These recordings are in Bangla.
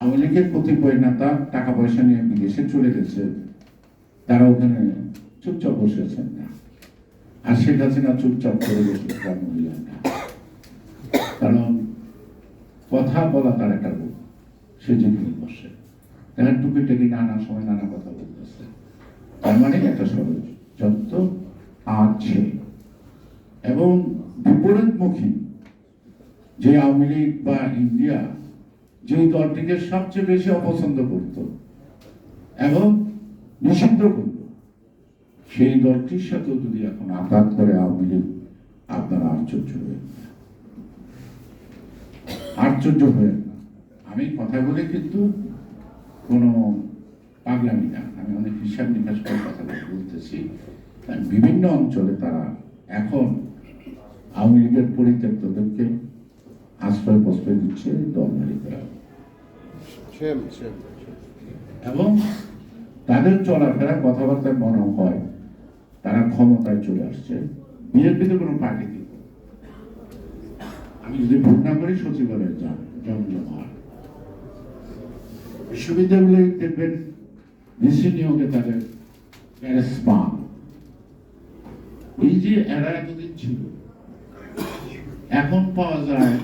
আওয়ামী লীগের কতিপয় নেতা টাকা পয়সা নিয়ে বিদেশে চলে গেছে। তারা ওখানে চুপচাপ বসে আছেন। না আর শেখ হাসিনা চুপচাপ করে বসে মহিলা কারণ কথা বলা তার একটা রূপ, সে যেখানে বসে। তারা টুকিটাকি নানা সময় নানা কথা বলতেছে তার মানে একটা ষড়যন্ত্র আছে এবং বিপরীতমুখী যে আওয়ামী লীগ বা ইন্ডিয়া যে দলটিকে সবচেয়ে বেশি অপছন্দ করত এবং নিষিদ্ধ করত, সেই দলটির সাথেও যদি এখন আঘাত করে আওয়ামী লীগ, আপনারা আশ্চর্য হয়ে আশ্চর্য হয়ে আমি কথা বলে কিন্তু কোনো পাগলামি না। আমি অনেক হিসাব নিকাশ করে কথা বলতেছি। বিভিন্ন অঞ্চলে তারা এখন আওয়ামী লীগের পরিত্যক্তদেরকে আশ্রয় প্রশ্রয় দিচ্ছে দল মালিকরা। সেম সেম এবং তাদের চলাফেরা কথাবার্তায় মনে হয় তারা ক্ষমতায় চলে আসছে। বিএনপিতে কোনো পার্টি নেই। আমি যদি ভোট না করি সচিবালয়ে যান জমজমাট। বিশ্ববিদ্যালয়ে দেখবেন ভিসি নিয়োগে তাদের প্যারেসপান এই যে এরা এতদিন ছিল এখন পাওয়া যায়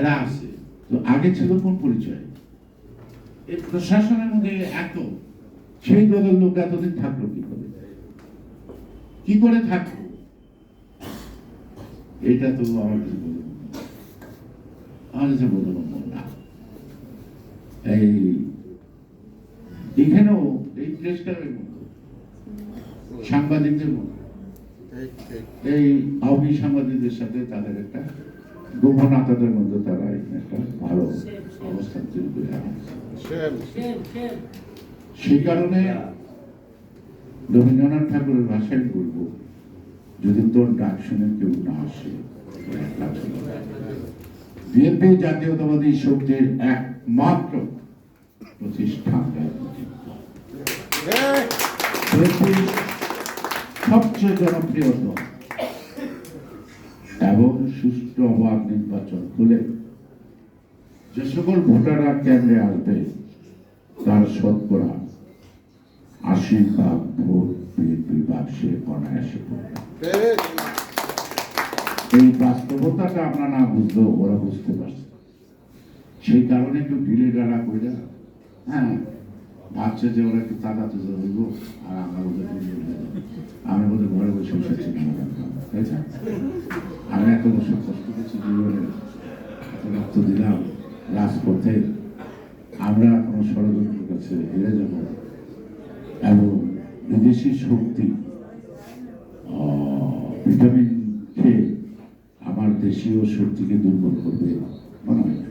এরা আছে। তো আগে ছিল কোন পরিচয়? এই প্রশাসনের মধ্যে এত। সেই দলের লোক এতদিন থাকল কি করে? কি করে থাকল? এটা তো আমার কাছে বোধগম্য না। আমার কাছে বোধগম্য না। এই এখানেও এই প্রেস ক্লাবের মতো। সাংবাদিকদের মতো। এই আওয়ামী সাংবাদিকদের সাথে তাদের একটা গোপনাতাদের মধ্যে তারা একটা ভালো অবস্থান তৈরি করে সেই কারণে রবীন্দ্রনাথ ঠাকুরের ভাষায় বলব যদি তোর ডাক শুনে কেউ না আসে বিএনপি জাতীয়তাবাদী শক্তির একমাত্র প্রতিষ্ঠান। বিএনপি সবচেয়ে জনপ্রিয় দল। সুষ্ঠু অবাধ নির্বাচন হলে যে সকল ভোটাররা কেন্দ্রে আসবে, তার শতকরা আশি ভাগ ভোট বিএনপি বাক্সে অনায়াসে এই বাস্তবতাটা আমরা না বুঝলেও ওরা বুঝতে পারছে। সেই কারণে একটু ঢিলে ডালা করে হ্যাঁ ভাবছে যে ওরা একটু তাড়া তুলে হইব, আর আমরা ওদের। আমি ওদের ঘরে বসে বসে সিনেমা দেখতাম তাই না? আমি এত বছর কষ্ট করছি জীবনে এত রক্ত দিলাম রাজপথে আমরা কোনো ষড়যন্ত্রের কাছে হেরে যাব এবং বিদেশি শক্তি ভিটামিন খেয়ে আমার দেশীয় শক্তিকে দুর্বল করবে, মনে হয়।